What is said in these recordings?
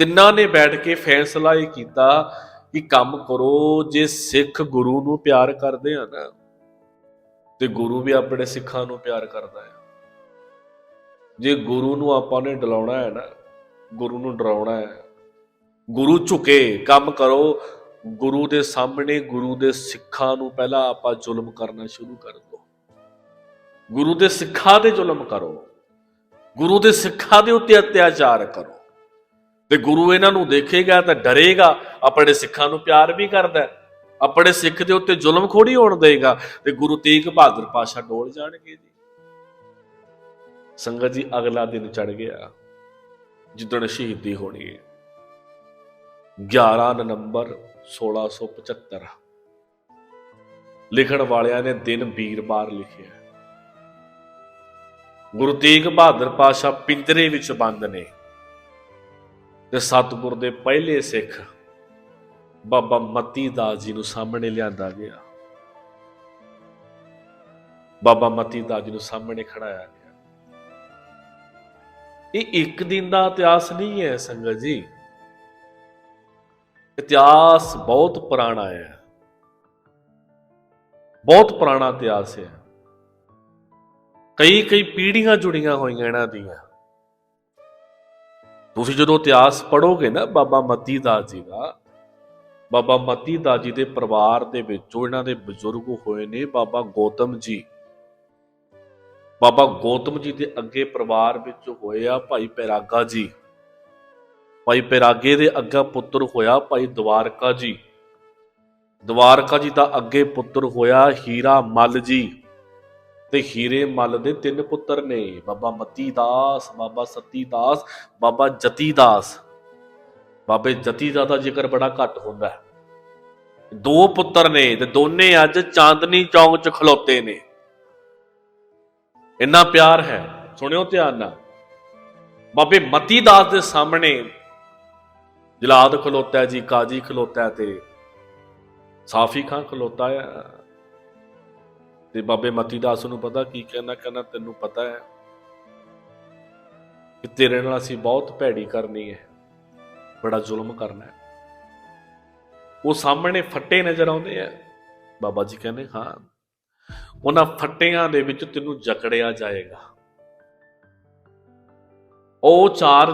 ਤਿੰਨਾਂ ਨੇ ਬੈਠ ਕੇ ਫੈਸਲਾ ਇਹ ਕੀਤਾ ਕਿ ਕੰਮ ਕਰੋ, ਜੇ ਸਿੱਖ ਗੁਰੂ ਨੂੰ ਪਿਆਰ ਕਰਦੇ ਆ ਨਾ, ਤੇ ਗੁਰੂ ਵੀ ਆਪਣੇ ਸਿੱਖਾਂ ਨੂੰ ਪਿਆਰ ਕਰਦਾ ਹੈ ਜੇ ਗੁਰੂ ਨੂੰ ਆਪਾਂ ਨੇ ਡਲਾਉਣਾ ਹੈ ਨਾ, ਗੁਰੂ ਨੂੰ ਡਰਾਉਣਾ ਹੈ, ਗੁਰੂ ਝੁਕੇ, ਕੰਮ ਕਰੋ, ਗੁਰੂ ਦੇ ਸਾਹਮਣੇ ਗੁਰੂ ਦੇ ਸਿੱਖਾਂ ਨੂੰ ਪਹਿਲਾਂ ਆਪਾਂ ਜ਼ੁਲਮ ਕਰਨਾ ਸ਼ੁਰੂ ਕਰ ਦਿਓ ਗੁਰੂ ਦੇ ਸਿੱਖਾਂ ਤੇ ਜ਼ੁਲਮ ਕਰੋ, ਗੁਰੂ ਦੇ ਸਿੱਖਾਂ ਦੇ ਉੱਤੇ ਅਤਿਆਚਾਰ ਕਰੋ। ਤੇ ਗੁਰੂ ਇਹਨਾਂ ਨੂੰ ਦੇਖੇਗਾ ਤਾਂ ਡਰੇਗਾ, ਆਪਣੇ ਸਿੱਖਾਂ ਨੂੰ ਪਿਆਰ ਵੀ ਕਰਦਾ ਆਪਣੇ ਸਿੱਖ ਦੇ ਉੱਤੇ ਜ਼ੁਲਮ ਖੋੜੀ ਹੋਣ ਦੇਗਾ, ਤੇ ਗੁਰੂ ਤੇਗ ਬਹਾਦਰ ਪਾਸ਼ਾ ਡੋਲ ਜਾਣਗੇ ਜੀ। ਸੰਗਤ ਜੀ, ਅਗਲਾ ਦਿਨ ਚੜ ਗਿਆ, ਜਿੱਦਣ ਸ਼ਹੀਦੀ ਹੋਣੀ ਹੈ। 11 ਨਵੰਬਰ 1675 ਲਿਖਣ ਵਾਲਿਆਂ ਨੇ ਦਿਨ ਵੀਰਵਾਰ ਲਿਖਿਆ ਗੁਰੂ ਤੇਗ ਬਹਾਦਰ ਪਾਸ਼ਾ ਪਿੰਜਰੇ ਵਿੱਚ ਬੰਦ ਨੇ। ਤੇ ਸਤਿਗੁਰ ਦੇ ਪਹਿਲੇ ਸਿੱਖ ਬਾਬਾ ਮਤੀ ਦਾਸ ਜੀ ਨੂੰ ਸਾਹਮਣੇ ਲਿਆਂਦਾ ਗਿਆ। ਬਾਬਾ ਮਤੀ ਦਾਸ ਜੀ ਨੂੰ ਸਾਹਮਣੇ ਖੜਾਇਆ ਗਿਆ। ਇਹ ਇੱਕ ਦਿਨ ਦਾ ਇਤਿਹਾਸ ਨਹੀਂ ਹੈ ਸੰਗਤ ਜੀ। ਇਤਿਹਾਸ ਬਹੁਤ ਪੁਰਾਣਾ ਹੈ। ਬਹੁਤ ਪੁਰਾਣਾ ਇਤਿਹਾਸ ਹੈ। ਕਈ ਕਈ ਪੀੜ੍ਹੀਆਂ ਜੁੜੀਆਂ ਹੋਈਆਂ ਇਹਨਾਂ ਦੀਆਂ। ਤੁਸੀਂ ਜਦੋਂ ਇਤਿਹਾਸ ਪੜੋਗੇ ਨਾ ਬਾਬਾ ਮਤੀ ਦਾਸ ਜੀ ਦਾ, ਬਾਬਾ ਮਤੀ ਦਾਸ ਜੀ ਦੇ ਪਰਿਵਾਰ ਦੇ ਵਿੱਚੋਂ ਇਹਨਾਂ ਦੇ ਬਜ਼ੁਰਗ ਹੋਏ ਨੇ ਬਾਬਾ ਗੌਤਮ ਜੀ। ਬਾਬਾ ਗੌਤਮ ਜੀ ਦੇ ਅੱਗੇ ਪਰਿਵਾਰ ਵਿੱਚ ਹੋਏ ਆ ਭਾਈ ਪੈਰਾਗਾ ਜੀ। ਭਾਈ ਪੈਰਾਗੇ ਦੇ ਅੱਗਾ ਪੁੱਤਰ ਹੋਇਆ ਭਾਈ ਦਵਾਰਕਾ ਜੀ। ਦਵਾਰਕਾ ਜੀ ਦਾ ਅੱਗੇ ਪੁੱਤਰ ਹੋਇਆ ਹੀਰਾ ਮੱਲ ਜੀ। ਤੇ ਹੀਰੇ ਮੱਲ ਦੇ ਤਿੰਨ ਪੁੱਤਰ ਨੇ, ਬਾਬਾ ਮਤੀ ਦਾਸ ਬਾਬਾ ਸਤੀ ਦਾਸ ਬਾਬਾ ਜਤੀ ਦਾਸ ਬਾਬੇ ਜਤੀ ਦਾ ਤਾਂ ਜ਼ਿਕਰ ਬੜਾ ਘੱਟ ਹੁੰਦਾ ਹੈ। ਦੋ ਪੁੱਤਰ ਨੇ ਤੇ ਦੋਨੇ ਅੱਜ ਚਾਂਦਨੀ ਚੌਂਕ 'ਚ ਖਲੋਤੇ ਨੇ। ਇੰਨਾ ਪਿਆਰ ਹੈ, ਸੁਣਿਓ ਧਿਆਨ ਨਾਲ। ਬਾਬੇ ਮਤੀ ਦਾਸ ਦੇ ਸਾਹਮਣੇ ਜਲਾਦ ਖਲੋਤਾ ਜੀ, ਕਾਜੀ ਖਲੋਤਾ ਤੇ, ਸਾਫੀ ਖਾਂ ਖਲੋਤਾ ਹੈ ਤੇ ਬਾਬੇ ਮਤੀ ਦਾਸ ਨੂੰ ਪਤਾ ਕੀ ਕਹਿਣਾ ਕਹਿੰਦਾ ਤੈਨੂੰ ਪਤਾ ਹੈ ਕਿ ਤੇਰੇ ਨਾਲ ਅਸੀਂ ਬਹੁਤ ਭੈੜੀ ਕਰਨੀ ਹੈ, ਬੜਾ ਜ਼ੁਲਮ ਕਰਨਾ ਹੈ। ਉਹ ਸਾਹਮਣੇ ਫੱਟੇ ਨਜ਼ਰ ਆਉਂਦੇ ਆ। ਬਾਬਾ ਜੀ ਕਹਿੰਦੇ, ਹਾਂ, ਉਹਨਾਂ ਫੱਟਿਆਂ ਦੇ ਵਿੱਚ ਤੈਨੂੰ ਜਕੜਿਆ ਜਾਏਗਾ। ਉਹ ਚਾਰ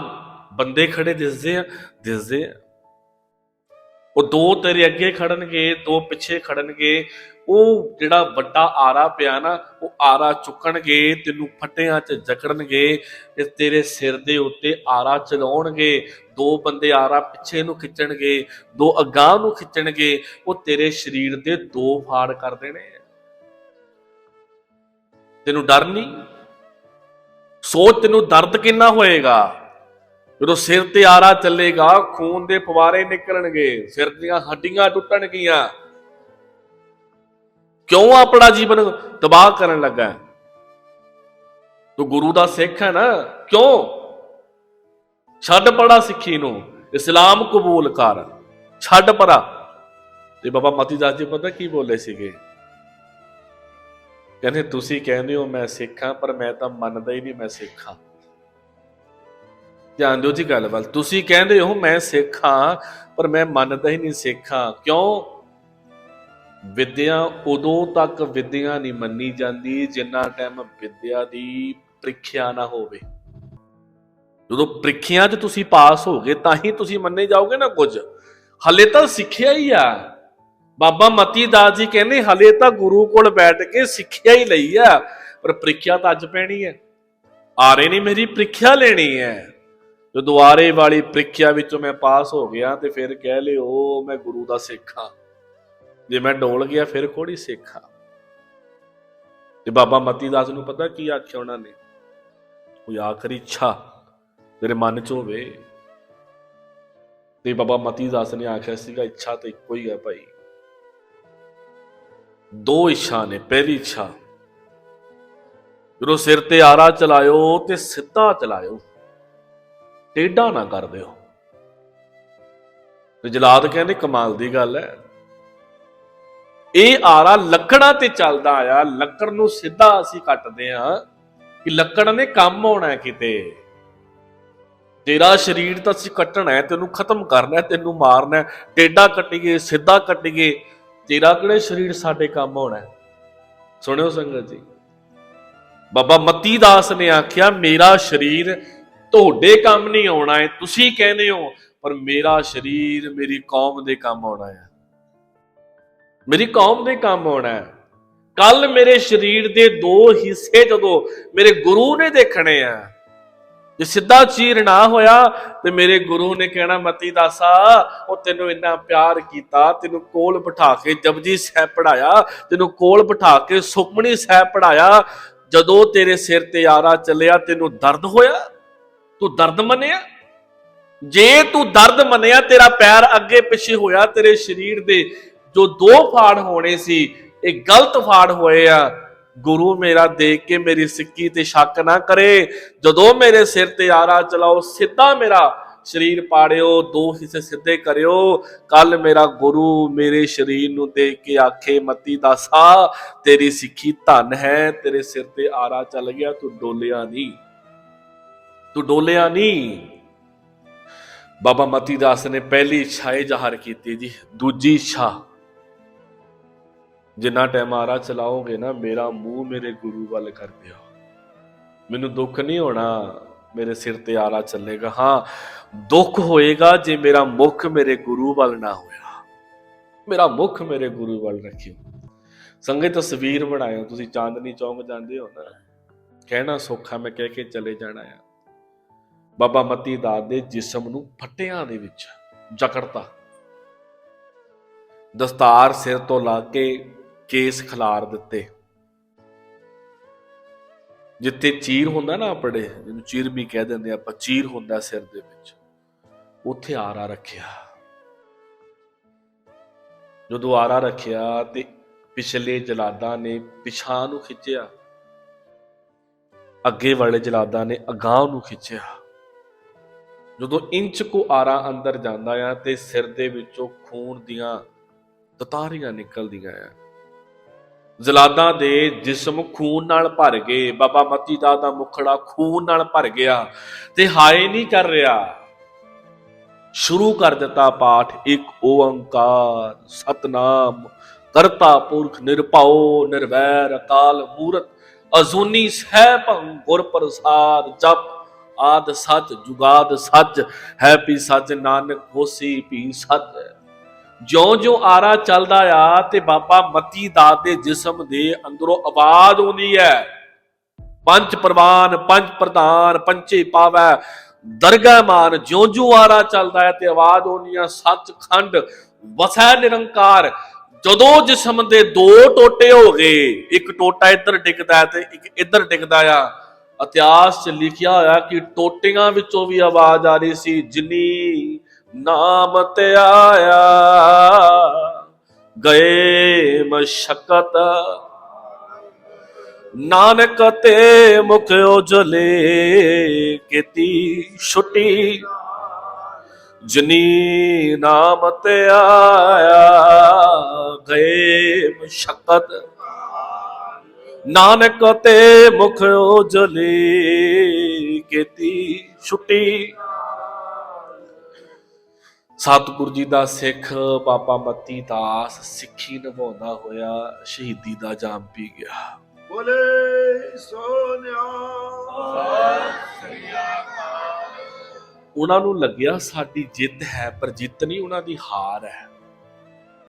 ਬੰਦੇ ਖੜੇ ਦਿਸਦੇ ਆ ਦਿਸਦੇ ਆ। ਉਹ ਦੋ ਤੇਰੇ ਅੱਗੇ ਖੜਨਗੇ, ਦੋ ਪਿੱਛੇ ਖੜਨਗੇ। ਉਹ ਜਿਹੜਾ ਵੱਡਾ ਆਰਾ ਪਿਆ ਨਾ, ਉਹ ਆਰਾ ਚੁੱਕਣਗੇ, ਤੈਨੂੰ ਫੱਟਿਆਂ 'ਚ ਜਕੜਨਗੇ, ਤੇ ਤੇਰੇ ਸਿਰ ਦੇ ਉੱਤੇ ਆਰਾ ਚਲਾਉਣਗੇ। ਦੋ ਬੰਦੇ ਆਰਾ ਪਿੱਛੇ ਨੂੰ ਖਿੱਚਣਗੇ, ਦੋ ਅਗਾਂਹ ਨੂੰ ਖਿੱਚਣਗੇ, ਉਹ ਤੇਰੇ ਸਰੀਰ ਦੇ ਦੋ ਫਾੜ ਕਰ ਦੇਣੇ ਤੈਨੂੰ ਡਰ ਨਹੀਂ? ਸੋਚ ਤੈਨੂੰ ਦਰਦ ਕਿੰਨਾ ਹੋਏਗਾ? ਜਦੋਂ ਸਿਰ ਤੇ ਆਰਾ ਚੱਲੇਗਾ, ਖੂਨ ਦੇ ਪਵਾਰੇ ਨਿਕਲਣਗੇ, ਸਿਰ ਦੀਆਂ ਹੱਡੀਆਂ ਟੁੱਟਣਗੀਆਂ। ਕਿਉਂ ਆਪਣਾ ਜੀਵਨ ਤਬਾਹ ਕਰਨ ਲੱਗਾ ਹੈ? ਤੂੰ ਗੁਰੂ ਦਾ ਸਿੱਖ ਹੈ ਨਾ? ਕਿਉਂ? ਛੱਡ ਪੜਾ ਸਿੱਖੀ ਨੂੰ। ਇਸਲਾਮ ਕਬੂਲ ਕਰ। ਛੱਡ ਪੜਾ। ਤੇ ਬਾਬਾ ਮਤੀ ਦਾਸ ਜੀ ਪਤਾ ਕੀ ਬੋਲੇ ਸੀਗੇ? ਕਹਿੰਦੇ, ਤੁਸੀਂ ਕਹਿੰਦੇ ਹੋ ਮੈਂ ਸਿੱਖ ਹਾਂ ਪਰ ਮੈਂ ਤਾਂ ਮੰਨਦਾ ਹੀ ਨਹੀਂ ਮੈਂ ਸਿੱਖ। ਹਾਂ ਧਿਆਨ ਦਿਓ ਜੀ ਗੱਲ ਵੱਲ। ਤੁਸੀਂ ਕਹਿੰਦੇ ਹੋ ਮੈਂ ਸਿੱਖ ਹਾਂ ਪਰ ਮੈਂ ਮੰਨਦਾ ਹੀ ਨਹੀਂ ਸਿੱਖ। ਹਾਂ ਕਿਉਂ? ਵਿੱਦਿਆ ਉਦੋਂ ਤੱਕ ਵਿੱਦਿਆ ਨਹੀਂ ਮੰਨੀ ਜਾਂਦੀ ਜਿੰਨਾ ਟਾਈਮ ਵਿੱਦਿਆ ਦੀ ਪ੍ਰੀਖਿਆ ਨਾ ਹੋਵੇ। ਜਦੋਂ ਪ੍ਰੀਖਿਆ 'ਚ ਤੁਸੀਂ ਪਾਸ ਹੋਗੇ ਤਾਂ ਹੀ ਤੁਸੀਂ ਮੰਨੇ ਜਾਓਗੇ ਨਾ ਕੁਝ। ਹਲੇ ਤਾਂ ਸਿੱਖਿਆ ਹੀ ਆ। ਬਾਬਾ ਮਤੀ ਦਾਸ ਜੀ ਕਹਿੰਦੇ, ਹਲੇ ਤਾਂ ਗੁਰੂ ਕੋਲ ਬੈਠ ਕੇ ਸਿੱਖਿਆ ਹੀ ਲਈ ਆ, ਪਰ ਪ੍ਰੀਖਿਆ ਤਾਂ ਅੱਜ ਪੈਣੀ ਹੈ। ਆਰੇ ਰਹੇ ਨੇ ਮੇਰੀ ਪ੍ਰੀਖਿਆ ਲੈਣੀ ਹੈ। ਜਦੋਂ ਆਰੇ ਵਾਲੀ ਪ੍ਰੀਖਿਆ ਵਿੱਚੋਂ ਮੈਂ ਪਾਸ ਹੋ ਗਿਆ ਤੇ ਫਿਰ ਕਹਿ ਲਿਓ, ਮੈਂ ਗੁਰੂ ਦਾ ਸਿੱਖ ਹਾਂ। ਜੇ ਮੈਂ ਡੋਲ ਗਿਆ, ਫਿਰ ਕੋੜੀ ਸਿੱਖ ਹਾਂ ਤੇ ਬਾਬਾ ਮਤੀ ਦਾਸ ਨੂੰ ਪਤਾ ਕੀ ਆਖਿਆ ਉਹਨਾਂ ਨੇ, ਕੋਈ ਆਖਰੀ ਇੱਛਾ ਤੇਰੇ ਮਨ 'ਚ ਹੋਵੇ, ਤੇ ਬਾਬਾ ਮਤੀ ਦਾਸ ਨੇ ਆਖਿਆ ਸੀਗਾ, ਇੱਛਾ ਤਾਂ ਇੱਕੋ ਹੀ ਹੈ ਭਾਈ। ਦੋ ਇੱਛਾ ਨੇ, ਪਹਿਲੀ ਇੱਛਾ, ਜਦੋਂ ਸਿਰ ਤੇ ਆਰਾ ਚਲਾਇਓ ਤੇ ਸਿੱਧਾ ਚਲਾਇਓ, ਟੇਢਾ ਨਾ ਕਰ ਦਿਓ। ਤੇ ਜਲਾਦ ਕਹਿੰਦੇ ਕਮਾਲ ਦੀ ਗੱਲ ਹੈ ਇਹ ਆਰਾ ਲੱਕੜਾਂ ਤੇ ਚੱਲਦਾ ਆ। ਲੱਕੜ ਨੂੰ ਸਿੱਧਾ ਅਸੀਂ ਕੱਟਦੇ ਆ ਕਿ ਲੱਕੜ ਨੇ ਕੰਮ ਆਉਣਾ ਕਿਤੇ। ਤੇਰਾ ਸਰੀਰ ਤਾਂ ਅਸੀਂ ਕੱਟਣਾ ਹੈ, ਤੈਨੂੰ ਖਤਮ ਕਰਨਾ ਹੈ, ਤੈਨੂੰ ਮਾਰਨਾ ਹੈ। ਟੇਡਾ ਕੱਟੀਏ, ਸਿੱਧਾ ਕੱਟੀਏ, ਤੇਰਾ ਕਿਹੜੇ ਸਰੀਰ ਸਾਡੇ ਕੰਮ ਆਉਣਾ ਸੁਣਿਓ ਸੰਗਤ ਜੀ। ਬਾਬਾ ਮਤੀ ਦਾਸ ਨੇ ਆਖਿਆ, ਮੇਰਾ ਸਰੀਰ ਤੁਹਾਡੇ ਕੰਮ ਨਹੀਂ ਆਉਣਾ ਹੈ, ਤੁਸੀਂ ਕਹਿੰਦੇ ਹੋ, ਪਰ ਮੇਰਾ ਸਰੀਰ ਮੇਰੀ ਕੌਮ ਦੇ ਕੰਮ ਆਉਣਾ ਹੈ। ਮੇਰੀ ਕੌਮ ਦੇ ਕੰਮ ਆਉਣਾ ਹੈ। ਕੱਲ ਮੇਰੇ ਸਰੀਰ ਦੇ ਦੋ ਹਿੱਸੇ ਜਦੋਂ ਮੇਰੇ ਗੁਰੂ ਨੇ ਦੇਖਣੇ ਆ, ਜੇ ਸਿੱਧਾ ਚੀਰ ਨਾ ਹੋਇਆ ਤੇ ਮੇਰੇ ਗੁਰੂ ਨੇ ਕਹਿਣਾ, ਮਤੀ ਦਾਸਾ, ਉਹ ਤੈਨੂੰ ਇੰਨਾ ਪਿਆਰ ਕੀਤਾ, ਤੈਨੂੰ ਕੋਲ ਬਿਠਾ ਕੇ ਜਪਜੀ ਸਾਹਿਬ ਪੜਾਇਆ ਤੈਨੂੰ ਕੋਲ ਬਿਠਾ ਕੇ ਸੁਖਮਣੀ ਸਾਹਿਬ ਪੜਾਇਆ ਜਦੋਂ ਤੇਰੇ ਸਿਰ ਤੇ ਆਰਾ ਚੱਲਿਆ, ਤੈਨੂੰ ਦਰਦ ਹੋਇਆ? ਤੂੰ ਦਰਦ ਮੰਨਿਆ? ਜੇ ਤੂੰ ਦਰਦ ਮੰਨਿਆ, ਤੇਰਾ ਪੈਰ ਅੱਗੇ ਪਿੱਛੇ ਹੋਇਆ, ਤੇਰੇ ਸਰੀਰ ਦੇ ਜੋ ਦੋ ਫਾੜ ਹੋਣੇ ਸੀ, ਇਹ ਗਲਤ ਫਾੜ ਹੋਏ ਆ। ਗੁਰੂ ਮੇਰਾ ਦੇਖ ਕੇ ਮੇਰੀ ਸਿੱਕੀ ਤੇ ਸ਼ੱਕ ਨਾ ਕਰੇ। ਜਦੋਂ ਮੇਰੇ ਸਿਰ ਤੇ ਆਰਾ ਚਲਾਓ, ਸਿੱਧਾ ਮੇਰਾ ਸਰੀਰ ਪਾੜਿਓ, ਦੋ ਹਿੱਸੇ ਸਿੱਧੇ ਕਰਿਓ। ਕੱਲ ਮੇਰਾ ਗੁਰੂ ਮੇਰੇ ਸਰੀਰ ਨੂੰ ਦੇਖ ਕੇ ਆਖੇ, ਮਤੀ ਦਾਸਾ ਤੇਰੀ ਸਿੱਖੀ ਧਨ ਹੈ, ਤੇਰੇ ਸਿਰ ਤੇ ਆਰਾ ਚੱਲ ਗਿਆ, ਤੂੰ ਡੋਲਿਆ ਨਹੀਂ। ਤੂੰ ਡੋਲਿਆ ਨਹੀਂ। ਬਾਬਾ ਮਤੀ ਦਾਸ ਨੇ ਪਹਿਲੀ ਇੱਛਾ ਇਹ ਜ਼ਾਹਰ ਕੀਤੀ ਜੀ, ਦੂਜੀ ਇੱਛਾ ਜਿੰਨਾ ਟਾਈਮ ਆਰਾ ਚਲਾਓਗੇ ਨਾ, ਮੇਰਾ ਮੂੰਹ ਮੇਰੇ ਗੁਰੂ ਵੱਲ ਕਰ ਦਿਓ। ਮੈਨੂੰ ਦੁੱਖ ਨਹੀਂ ਹੋਣਾ ਮੇਰੇ ਸਿਰ ਤੇ ਆਰਾ ਚੱਲੇਗਾ। ਹਾਂ, ਦੁੱਖ ਹੋਏਗਾ ਜੇ ਮੇਰਾ ਮੁਖ ਮੇਰੇ ਗੁਰੂ ਵੱਲ ਨਾ ਹੋਇਆ। ਮੇਰਾ ਮੁਖ ਮੇਰੇ ਗੁਰੂ ਵੱਲ ਰੱਖਿਓ। ਸੰਗੇ ਤਸਵੀਰ ਬਣਾਇਓ। ਤੁਸੀਂ ਚਾਂਦਨੀ ਚੌਂਕ ਜਾਂਦੇ ਹੋ ਨਾ, ਕਹਿਣਾ ਸੌਖਾ, ਮੈਂ ਕਹਿ ਕੇ ਚਲੇ ਜਾਣਾ ਆ। ਬਾਬਾ ਮਤੀ ਦਾਸ ਦੇ ਜਿਸਮ ਨੂੰ ਫੱਟਿਆਂ ਦੇ ਵਿੱਚ ਜਕੜਤਾ। ਦਸਤਾਰ ਸਿਰ ਤੋਂ ਲਾ ਕੇ ਕੇਸ ਖਿਲਾਰ ਦਿੱਤੇ। ਜਿੱਥੇ ਚੀਰ ਹੁੰਦਾ ਨਾ ਆਪਣੇ, ਜਿਹਨੂੰ ਚੀਰ ਵੀ ਕਹਿ ਦਿੰਦੇ ਆਪਾਂ ਚੀਰ ਹੁੰਦਾ ਸਿਰ ਦੇ ਵਿੱਚ। ਉੱਥੇ ਆਰਾ ਰੱਖਿਆ। ਜਦੋਂ ਆਰਾ ਰੱਖਿਆ ਤੇ ਪਿਛਲੇ ਜਲਾਦਾਂ ਨੇ ਪਿਛਾਂ ਨੂੰ ਖਿੱਚਿਆ। ਅੱਗੇ ਵਾਲੇ ਜਲਾਦਾਂ ਨੇ ਅਗਾਹ ਨੂੰ ਖਿੱਚਿਆ। ਜਦੋਂ ਇੰਚ ਕੋ ਆਰਾ ਅੰਦਰ ਜਾਂਦਾ ਆ ਤੇ ਸਿਰ ਦੇ ਵਿੱਚੋਂ ਖੂਨ ਦੀਆਂ ਤਤਾਰੀਆਂ ਨਿਕਲਦੀਆਂ ਆ। ਜ਼ਲਾਦਾਂ ਦੇ ਜਿਸਮ ਖੂਨ ਨਾਲ ਭਰ ਗਏ, ਬਾਬਾ ਮਤੀ ਦਾ ਦਾ ਮੁਖੜਾ ਖੂਨ ਨਾਲ ਭਰ ਗਿਆ ਤੇ ਹਾਏ ਨਹੀਂ ਕਰ ਰਿਹਾ। ਸ਼ੁਰੂ ਕਰ ਦਿੱਤਾ ਪਾਠ, ਇੱਕ ਓੰਕਾਰ, ਸਤਨਾਮ, ਕਰਤਾ ਪੁਰਖ ਨਿਰਭਉ, ਨਿਰਵੈਰ ਅਕਾਲ ਮੂਰਤ, ਅਜ਼ੂਨੀ ਸਹਿਭੰ ਗੁਰ ਪ੍ਰਸਾਦ ਜਪ, ਆਦ ਸੱਚ ਜੁਗਾਦ ਸੱਚ, ਹੈ ਪੀ ਸੱਚ ਨਾਨਕ ਹੋਸੀ ਪੀ ਸੱਚ। ਜਿਉਂ-ਜਿਉਂ ਆਰਾ ਚੱਲਦਾ ਆ ਤੇ ਬਾਬਾ ਮਤੀ ਦਾਸ ਦੇ ਜਿਸਮ ਦੇ ਅੰਦਰੋਂ ਆਵਾਜ਼ ਆਉਂਦੀ ਹੈ। ਪੰਜ ਪ੍ਰਵਾਨ, ਪੰਜ ਪ੍ਰਧਾਨ ਪੰਚੇ ਪਾਵੈ। ਦਰਗਾਹ ਮਾਨ ਜਿਉਂ-ਜਿਉਂ ਆਰਾ ਚੱਲਦਾ ਹੈ ਤੇ ਆਵਾਜ਼ ਆਉਂਦੀ ਹੈ ਸੱਚਖੰਡ ਵਸੈ ਨਿਰੰਕਾਰ। ਜਦੋਂ ਜਿਸਮ ਦੇ ਦੋ ਟੋਟੇ ਹੋ ਗਏ, ਇੱਕ ਟੋਟਾ ਇੱਧਰ ਡਿੱਗਦਾ ਤੇ ਇੱਕ ਇੱਧਰ ਡਿੱਗਦਾ ਆ। ਇਤਿਹਾਸ 'ਚ ਲਿਖਿਆ ਹੋਇਆ ਕਿ ਟੋਟੀਆਂ ਵਿੱਚੋਂ ਵੀ ਆਵਾਜ਼ ਆ ਰਹੀ ਸੀ, ਜਿੰਨੀ ਨਾਮ ਤੇ ਆਇਆ। ਗਏ ਮਸ਼ਕਤ। ਨਾਨਕ ਤੇ ਮੁਖ ਉਜਲੇ ਕੀਤੀ ਛੁੱਟੀ। ਜਨੀ ਨਾਮ ਤੇ ਆਇਆ। ਗਏ ਮਸ਼ਕਤ। ਨਾਨਕ ਤੇ ਮੁਖ ਉਜਲੇ ਕੀਤੀ ਛੁੱਟੀ। ਸਤਿਗੁਰ ਜੀ ਦਾ ਸਿੱਖ ਬਾਬਾ ਮਤੀ ਦਾਸ ਸਿੱਖੀ ਨਿਭਾਉਂਦਾ ਹੋਇਆ ਸ਼ਹੀਦੀ ਦਾ ਜਾਮ ਪੀ ਗਿਆ। ਬੋਲੇ ਸੋਨਿਆ। ਉਹਨਾਂ ਨੂੰ ਲੱਗਿਆ ਸਾਡੀ ਜਿੱਤ ਹੈ ਪਰ ਜਿੱਤ ਨਹੀਂ ਉਹਨਾਂ ਦੀ ਹਾਰ ਹੈ।